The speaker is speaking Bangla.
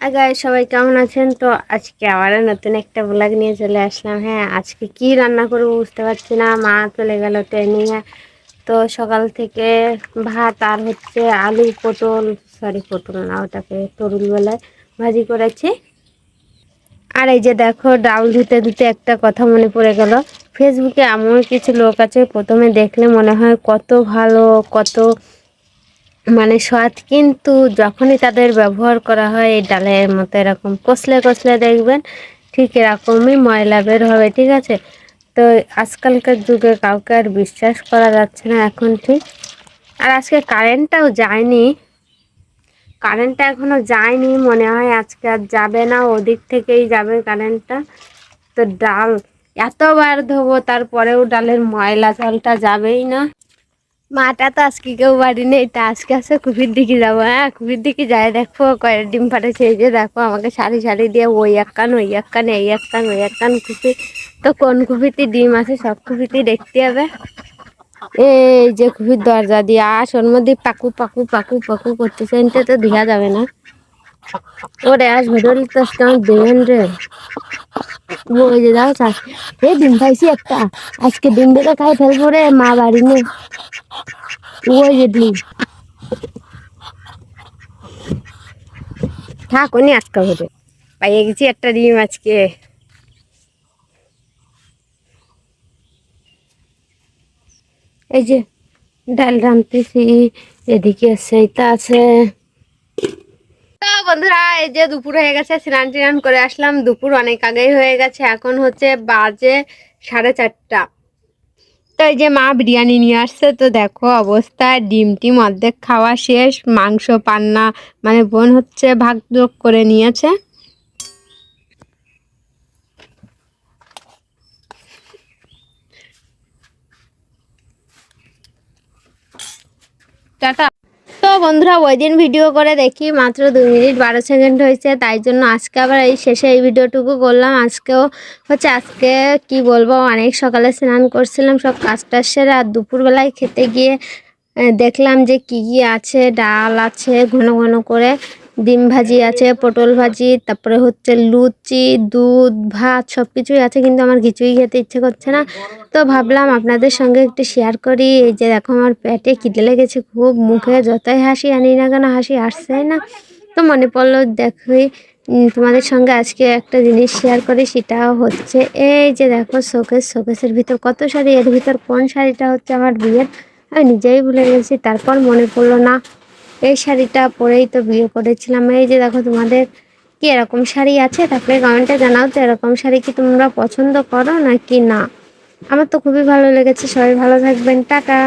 আর গাই সবাই কেমন আছেন? তো আজকে আবারও নতুন একটা ব্লগ নিয়ে চলে আসলাম। হ্যাঁ আজকে কি রান্না করব বুঝতে পারছি না। মা চলে গেল ট্রেনিংয়ে তো সকাল থেকে ভাত আর হচ্ছে আলু পটল সরি পটল না, ওটাকে তরুল বেলায় ভাজি করেছি। আর এই যে দেখো, ডাল ধুতে ধুতে একটা কথা মনে পড়ে গেল। ফেসবুকে এমন কিছু লোক আছে, প্রথমে দেখলে মনে হয় কত ভালো, কত মানে স্বাদ কিন্তু যখনই তাদের ব্যবহার করা হয়, এই ডালের মতো এরকম কষলে কষলে দেখবেন ঠিক এরকমই ময়লা বের হবে, ঠিক আছে? তো আজকালকার যুগে কাউকে আর বিশ্বাস করা যাচ্ছে না এখন ঠিক। আর আজকে কারেন্টটাও যায়নি। কারেন্টটা এখনও যায়নি, মনে হয় আজকে আর যাবে না, ওদিক থেকেই যাবে কারেন্টটা তো ডাল, এতবার ধোবো, তারপরেও ডালের ময়লা জলটা যাবেই না। মাটা তো আজকে কেউ বাড়ি নেই, তা আজকে আসে কুপির দিকে যাব হ্যাঁ? কুপির দিকে যাই দেখো কয়েক ডিম ফাটেছে এই যে দেখো, আমাকে শাড়ি শাড়ি দিয়ে ওই এক কান, ওই এক কান, এই এক কান, ওই এক কান কুপি। তো কোন কুপিতে ডিম আছে, সব কুপিতে দেখতে হবে। এই যে কুপির দরজা দিয়ে, আস, ওর মধ্যে পাকু পাকু পাকু পাকু করতেছে এটা তো দেখা যাবে না। ওরে, আস, ভেতরে তো দেবেন রে। ওই যে দাও এই ডিম খাইছি একটা, আজকে ডিম বেটা খাই ফেলব রে, মা বাড়ি নেই। ডিম থাক উনি আটকা ভরে পাইয়ে গেছি একটা ডিম আজকে এই যে ডাল রাঁধতেছি এদিকে সেইটা আছে তো বন্ধুরা, এই যে দুপুর হয়ে গেছে, স্নান টিনান করে আসলাম। দুপুর অনেক আগেই হয়ে গেছে, এখন হচ্ছে বাজে সাড়ে চারটা। তো এই যে মা বিরিয়ানি নিয়ে আসছে, তো দেখো অবস্থা। ডিম টিম অর্ধেক খাওয়া শেষ, মাংস, পান্না মানে বোন হচ্ছে ভাগ যোগ করে নিয়েছে। টাটা। বন্ধুরা ওই দিন ভিডিও করে দেখি মাত্র দু মিনিট বারো সেকেন্ড হয়েছে, তাই জন্য আজকে আবার এই শেষে এই ভিডিওটুকু করলাম। আজকেও হচ্ছে আজকে কি বলব, অনেক সকালে স্নান করছিলাম, সব কাজটা সেরে আর দুপুরবেলায় খেতে গিয়ে দেখলাম যে কি কি আছে, ডাল আছে, ঘন ঘন করে। ডিম ভাজি আছে, পটল ভাজি, তারপরে হচ্ছে লুচি, দুধ, ভাত সব কিছুই আছে, কিন্তু আমার কিছুই খেতে ইচ্ছে করছে না। তো ভাবলাম আপনাদের সঙ্গে একটু শেয়ার করি। এই যে দেখো আমার পেটে খিদে লেগেছে খুব, মুখে যতই হাসি আনি না কেন হাসি আসছে না। তো মনে পড়ল দেখি তোমাদের সঙ্গে আজকে একটা জিনিস শেয়ার করি, সেটা হচ্ছে এই যে দেখো শোকেস শোকেসের ভিতর কত শাড়ি, এর ভিতর কোন শাড়িটা হচ্ছে আমার বিয়ের? আমি নিজেই ভুলে গেছি, তারপর মনে পড়ল না। এই শাড়িটা পরেই তো বিয়ে করেছিলাম। এই যে দেখো তোমাদের কি এরকম শাড়ি আছে? তারপরে কমেন্টে জানাও তো এরকম শাড়ি কি তোমরা পছন্দ করো নাকি না। আমার তো খুবই ভালো লেগেছে। সবাই ভালো থাকবেন। টাটা।